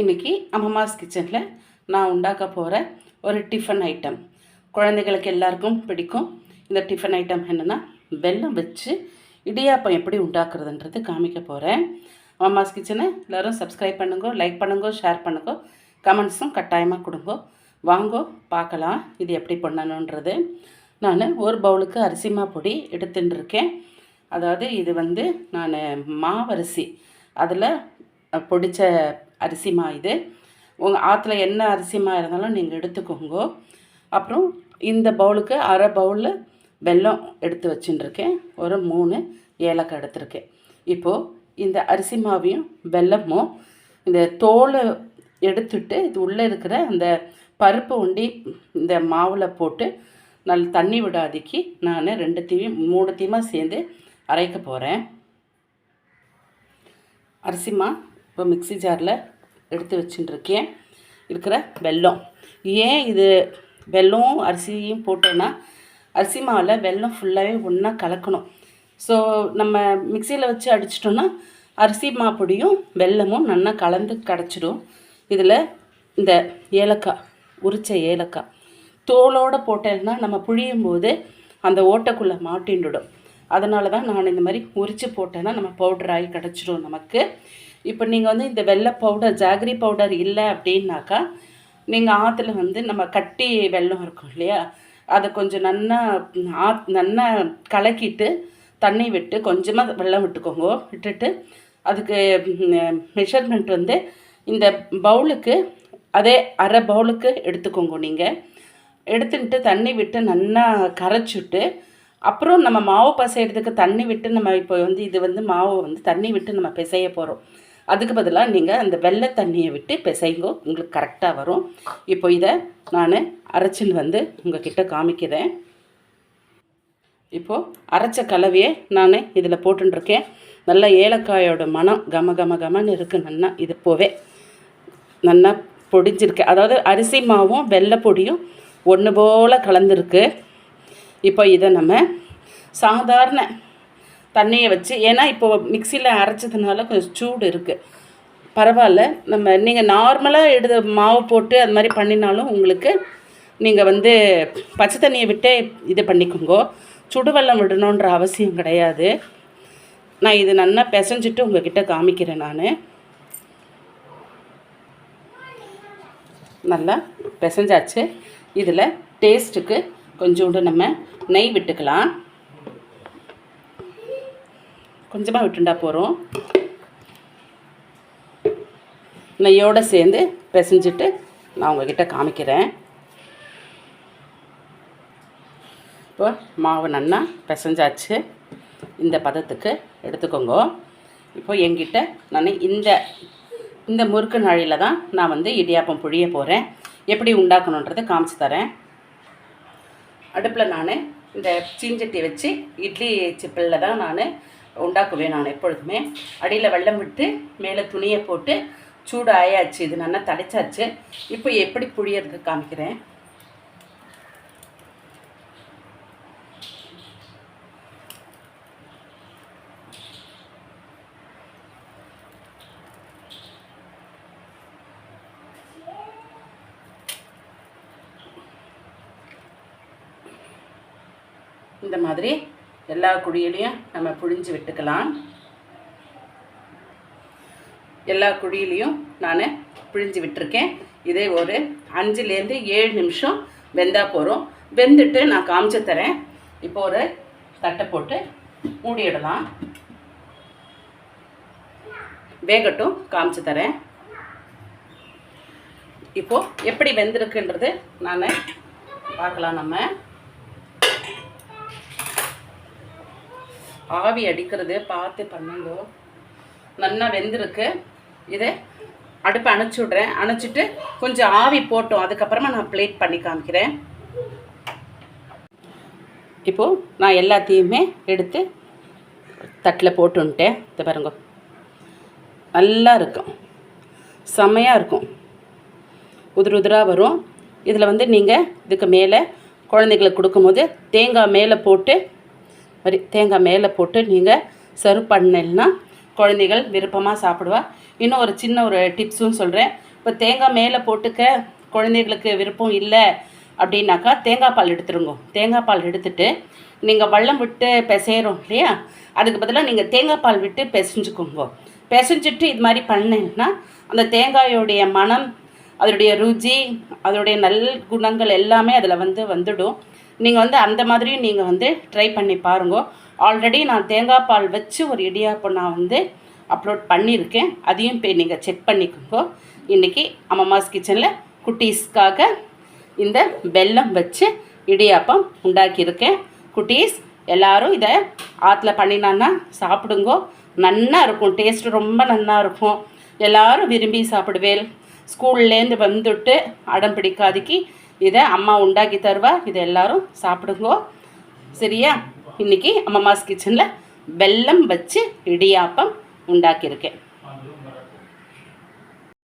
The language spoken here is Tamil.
இன்றைக்கி அம்மாஸ் கிச்சனில் நான் உண்டாக்க போகிற ஒரு டிஃபன் ஐட்டம் குழந்தைகளுக்கு எல்லாருக்கும் பிடிக்கும். இந்த டிஃபன் ஐட்டம் என்னென்னா வெல்லம் வச்சு இடியாப்பம் எப்படி உண்டாக்குறதுன்றது காமிக்க போகிறேன் அம்மாஸ் கிச்சனை எல்லோரும் சப்ஸ்கிரைப் பண்ணுங்க லைக் பண்ணுங்க ஷேர் பண்ணுங்க கமெண்ட்ஸும் கட்டாயமாக கொடுங்க. வாங்கோ பார்க்கலாம் இது எப்படி பண்ணணுன்றது நான் ஒரு பவுலுக்கு அரிசிமா பொடி எடுத்துட்டுருக்கேன். அதாவது இது வந்து நான் மாவரிசி. அதில் பொடித்த அரிசிமா இது. உங்கள் ஆற்றுல என்ன அரிசிமா இருந்தாலும் நீங்கள் எடுத்துக்கோங்க. அப்புறம் இந்த பவுலுக்கு அரை பவுலில் வெல்லம் எடுத்து வச்சுட்டுருக்கேன் ஒரு மூணு ஏலக்காய் எடுத்திருக்கேன். இப்போது இந்த அரிசி மாவையும் வெல்லமும் இந்த தோலை எடுத்துட்டு இது உள்ளே இருக்கிற அந்த பருப்பு உண்டி இந்த மாவில் போட்டு நல்ல தண்ணி விடாதிக்கு நான் ரெண்டுத்தையும் தீமாக சேர்ந்து அரைக்க போகிறேன் அரிசிமா இப்போ மிக்ஸி ஜாரில் எடுத்து வச்சுட்டுருக்கேன். இருக்கிற வெல்லம். ஏன் இது வெல்லம் அரிசியும் போட்டேன்னா அரிசி மாவில் வெல்லம் ஃபுல்லாகவே ஒன்றா கலக்கணும். ஸோ நம்ம மிக்சியில் வச்சு அடிச்சிட்டோன்னா அரிசி மா பொடியும் வெல்லமும் நல்லா கலந்து கிடச்சிடும். இதில் இந்த ஏலக்காய் உரிச்ச ஏலக்காய். தோலோடு போட்டேன்னா நம்ம புழியும் போது அந்த ஓட்டைக்குள்ளே மாட்டின்னுடும். அதனால தான் நான் இந்த மாதிரி உரித்து போட்டேன்னா நம்ம பவுடர் ஆகி கிடச்சிடும் நமக்கு. இப்போ நீங்கள் வந்து இந்த வெள்ளை பவுடர் ஜாகரி பவுடர் இல்லை அப்படின்னாக்கா நீங்கள் ஆற்றுல வந்து நம்ம கட்டி வெல்லம் இருக்கும் இல்லையா? அதை கொஞ்சம் நன்னா ஆ நன்னா கலக்கிட்டு தண்ணி விட்டு கொஞ்சமாக வெல்லம் விட்டுக்கோங்க. விட்டுட்டு அதுக்கு மெஷர்மெண்ட் வந்து இந்த பவுலுக்கு அதே அரை பவுலுக்கு எடுத்துக்கோங்க நீங்கள் எடுத்துக்கிட்டு தண்ணி விட்டு நல்லா கரைச்சிட்டு அப்புறம் நம்ம மாவு பசையிறதுக்கு தண்ணி விட்டு நம்ம இப்போ வந்து இது வந்து மாவு வந்து தண்ணி விட்டு நம்ம பிசைய போகிறோம் அதுக்கு பதிலாக நீங்கள் அந்த வெள்ளை தண்ணியை விட்டு பிசைங்கோ உங்களுக்கு கரெக்டாக வரும். இப்போ இதை நான் அரைச்சின்னு வந்து உங்ககிட்ட காமிக்கிறேன். இப்போது அரைச்ச கலவையை நான் இதில் போட்டுருக்கேன் நல்ல ஏலக்காயோட மனம் கம கம கமன்னு இருக்குது நல்லா இது போவே. நல்லா பொடிஞ்சிருக்கு. அதாவது அரிசி மாவும் வெள்ளை பொடியும் ஒன்று போல் கலந்துருக்கு. இப்போ இதை நம்ம சாதாரண தண்ணியை வச்சு ஏன்னா இப்போ மிக்சியில் அரைச்சதுனால கொஞ்சம் சூடு இருக்குது பரவாயில்ல. நம்ம நீங்கள் நார்மலாக எடுத்து மாவு போட்டு அது மாதிரி பண்ணினாலும் உங்களுக்கு நீங்கள் வந்து பச்சை தண்ணியை விட்டே இது பண்ணிக்கோங்க. சுடுவெல்லம் விடணுன்ற அவசியம் கிடையாது. நான் இது நல்லா பிசைஞ்சிட்டு உங்ககிட்ட காமிக்கிறேன் நான். நல்லா பிசைஞ்சாச்சு. இதில் டேஸ்ட்டுக்கு கொஞ்சோண்டு நம்ம நெய் விட்டுக்கலாம். கொஞ்சமாக விட்டுண்டா போகிறோம் நெய்யோடு சேர்ந்து பிசைஞ்சிட்டு நான் உங்ககிட்ட காமிக்கிறேன். இப்போ மாவு நன்னா பிசைஞ்சாச்சு. இந்த பதத்துக்கு எடுத்துக்கோங்க. இப்போ என்கிட்ட நான் இந்த இந்த முறுக்கு நாழியில் தான் நான் வந்து இடியாப்பம் புழிய போகிறேன் எப்படி உண்டாக்கணுன்றதை காமிச்சு தரேன். அடுப்பில் நான் இந்த சீஞ்சட்டி வச்சு இட்லி சிப்பிளில் தான் நான் உண்டாக்குவேன் நான் எப்பொழுதுமே. அடியில் வெள்ளம் விட்டு மேலே துணியை போட்டு சூடு ஆயாச்சு இது நல்லா தடைச்சாச்சு. இப்போ எப்படி புழியறது காமிக்கிறேன். இந்த மாதிரி எல்லா குழியிலையும் நம்ம புழிஞ்சு விட்டுக்கலாம். எல்லா குழியிலையும் நான் பிழிஞ்சு விட்டுருக்கேன். இதே ஒரு அஞ்சுலேருந்து ஏழு நிமிஷம் வெந்தா போகிறோம் வெந்துட்டு நான் காமிச்சு தரேன். இப்போ ஒரு தட்டை போட்டு மூடிடலாம். வேகட்டும் காமிச்சு தரேன். இப்போது எப்படி வெந்திருக்குன்றது நான் பார்க்கலாம் நம்ம. ஆவி அடிக்கிறது பார்த்து பண்ணுங்க. நல்லா வெந்திருக்கு. இதை அடுப்பை அணைச்சி விட்றேன். அணைச்சிட்டு கொஞ்சம் ஆவி போட்டோம். அதுக்கப்புறமா நான் பிளேட் பண்ணி காமிக்கிறேன். இப்போது நான் எல்லாத்தையுமே எடுத்து தட்டில் போட்டுன்ட்டேன் இதை பாருங்க. நல்லா இருக்கும். செம்மையாக இருக்கும். உதிர் உதிராக வரும். இதில் வந்து நீங்கள் இதுக்கு மேலே குழந்தைங்களுக்கு கொடுக்கும்போது தேங்காய் மேலே போட்டு மாதிரி தேங்காய் மேலே போட்டு நீங்கள் சர்வ் பண்ணலைன்னா குழந்தைகள் விருப்பமாக சாப்பிடுவா. இன்னும் ஒரு சின்ன ஒரு டிப்ஸும் சொல்கிறேன் இப்போ தேங்காய் மேலே போட்டுக்க குழந்தைகளுக்கு விருப்பம் இல்லை அப்படின்னாக்கா தேங்காய் பால் எடுத்துருங்க. தேங்காய் பால் எடுத்துட்டு நீங்கள் வள்ளம் விட்டு பிசையிறோம் இல்லையா? அதுக்கு பதிலாக நீங்கள் தேங்காய் பால் விட்டு பிசைஞ்சுக்கோங்க. பிசைஞ்சிட்டு இது மாதிரி பண்ணீங்கன்னா அந்த தேங்காயோடைய மனம் அதனுடைய ருச்சி அதனுடைய நல் குணங்கள் எல்லாமே அதில் வந்து வந்துடும். நீங்கள் வந்து அந்த மாதிரியும் நீங்கள் வந்து ட்ரை பண்ணி பாருங்க. ஆல்ரெடி நான் தேங்காய் பால் வச்சு ஒரு இடியாப்பம் நான் வந்து அப்லோட் பண்ணியிருக்கேன். அதையும் போய் நீங்கள் செக் பண்ணிக்கோங்க. இன்றைக்கி அம்மாஸ் கிச்சனில் குட்டீஸ்க்காக இந்த வெல்லம் வச்சு இடியாப்பம் உண்டாக்கியிருக்கேன். குட்டீஸ் எல்லோரும் இதை ஆற்றுல பண்ணினான்னா சாப்பிடுங்கோ. நல்லா இருக்கும். டேஸ்ட் ரொம்ப நல்லா இருக்கும். எல்லாரும் விரும்பி சாப்பிடுவேன். ஸ்கூல்லேருந்து வந்துட்டு அடம் பிடிக்காதிக்கு இதை அம்மா உண்டாக்கி தருவா. இதை எல்லாரும் சாப்பிடுங்கோ. சரியா? இன்னைக்கு அம்மாஸ் கிச்சனில் வெல்லம் வச்சு இடியாப்பம் உண்டாக்கியிருக்கேன்.